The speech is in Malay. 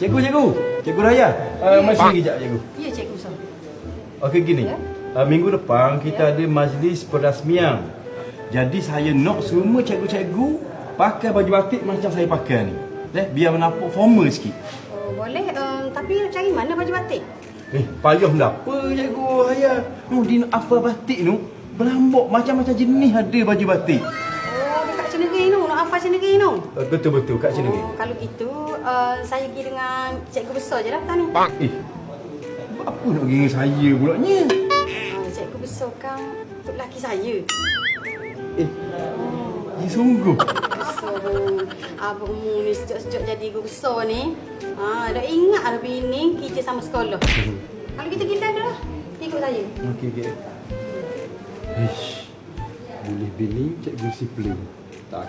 Cikgu, cikgu. Cikgu Raya. Uh, masih kejap, cikgu. Ya, Cikgu Sam. Okey gini. Ya. Uh, minggu depan kita ada majlis perasmian. Jadi saya nak semua cikgu-cikgu pakai baju batik macam saya pakai ni. Eh, biar nampak formal sikit. Oh, boleh. Um, tapi cari mana baju batik? Eh, payah apa cikgu Raya? Nu di apa batik nu berambok macam-macam jenis ada baju batik. Oh, dekat Ceneri tu. Uh, betul-betul kat sini. Oh, kalau gitu, uh, saya pergi dengan cikgu besar je lah petang ni. Eh, apa nak pergi dengan saya pula ni? Uh, cikgu besar kan untuk lelaki saya. Eh, dia sungguh. Besar pun. Abang mu ni sejak-sejak jadi guru besar ni. Ha, dah ingat ada bini kerja sama sekolah. Kalau kita kita ada lah. Ikut saya. Okey, okey. Ish. Boleh bini cikgu disiplin. Tak.